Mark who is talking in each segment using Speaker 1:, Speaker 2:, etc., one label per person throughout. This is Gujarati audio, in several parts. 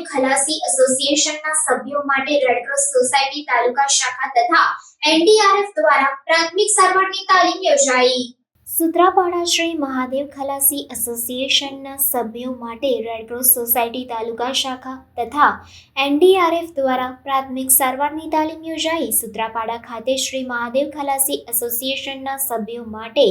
Speaker 1: શ્રી ખલાસી એસોસિએશનના સભ્યો માટે રેડક્રોસ સોસાયટી તાલુકા શાખા તથા એનડીઆરએફ દ્વારા પ્રાથમિક સારવારની તાલીમ યોજાઈ. સુત્રાપાડા શ્રી મહાદેવ ખલાસી એસોસિએશનના સભ્યો માટે રેડક્રોસ સોસાયટી તાલુકા શાખા તથા એનડીઆરએફ દ્વારા પ્રાથમિક સારવારની તાલીમ યોજાઈ. સુત્રાપાડા ખાતે શ્રી મહાદેવ ખલાસી એસોસિએશનના સભ્યો માટે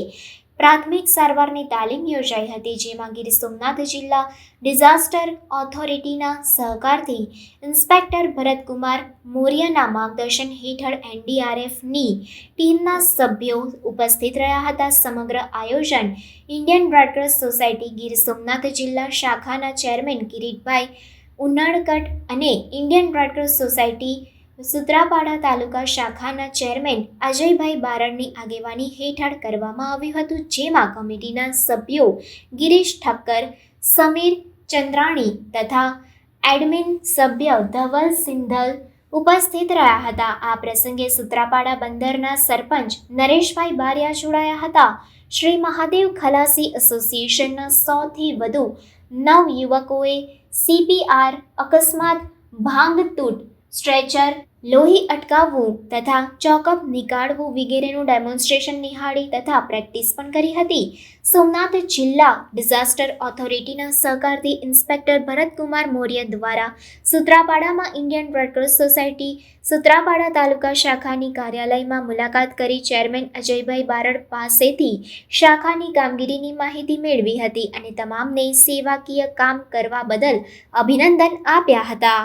Speaker 1: પ્રાથમિક સારવારની તાલીમ યોજાઈ હતી, જેમાં ગીર સોમનાથ જિલ્લા ડિઝાસ્ટર ઓથોરિટીના સહકારથી ઇન્સ્પેક્ટર ભરતકુમાર મોર્યના માર્ગદર્શન હેઠળ એનડીઆરએફની ટીમના સભ્યો ઉપસ્થિત રહ્યા હતા. સમગ્ર આયોજન Indian Red Cross Society Gir Somnath જિલ્લા શાખાના ચેરમેન કિરીટભાઈ ઉનાળકટ અને Indian Red Cross Society Sutrapada તાલુકા શાખાના ચેરમેન અજયભાઈ બારડની આગેવાની હેઠળ કરવામાં આવ્યું હતું, જેમાં કમિટીના સભ્યો ગિરીશ ઠક્કર, સમીર ચંદ્રાણી તથા એડમિન સભ્ય ધવલ સિંધલ ઉપસ્થિત રહ્યા હતા. આ પ્રસંગે સુત્રાપાડા બંદરના સરપંચ નરેશભાઈ બારિયા જોડાયા હતા. શ્રી મહાદેવ ખલાસી એસોસિએશનના સૌથી વધુ નવ યુવકોએ સીપીઆર અકસ્માત ભાંગ તૂટ સ્ટ્રેચર, લોહી અટકાવવું તથા ચોકઅપ નીકાળવું વગેરેનું ડેમોન્સ્ટ્રેશન નિહાળી તથા પ્રેક્ટિસ પણ કરી હતી. સોમનાથ જિલ્લા ડિઝાસ્ટર ઓથોરિટીના સહકારથી ઇન્સ્પેક્ટર ભરતકુમાર મૌર્ય દ્વારા સુત્રાપાડામાં Indian Red Cross Society, Sutrapada તાલુકા શાખાની કાર્યાલયમાં મુલાકાત કરી ચેરમેન અજયભાઈ બારડ પાસેથી શાખાની કામગીરીની માહિતી મેળવી હતી અને તમામને સેવાકીય કામ કરવા બદલ અભિનંદન આપ્યા હતા.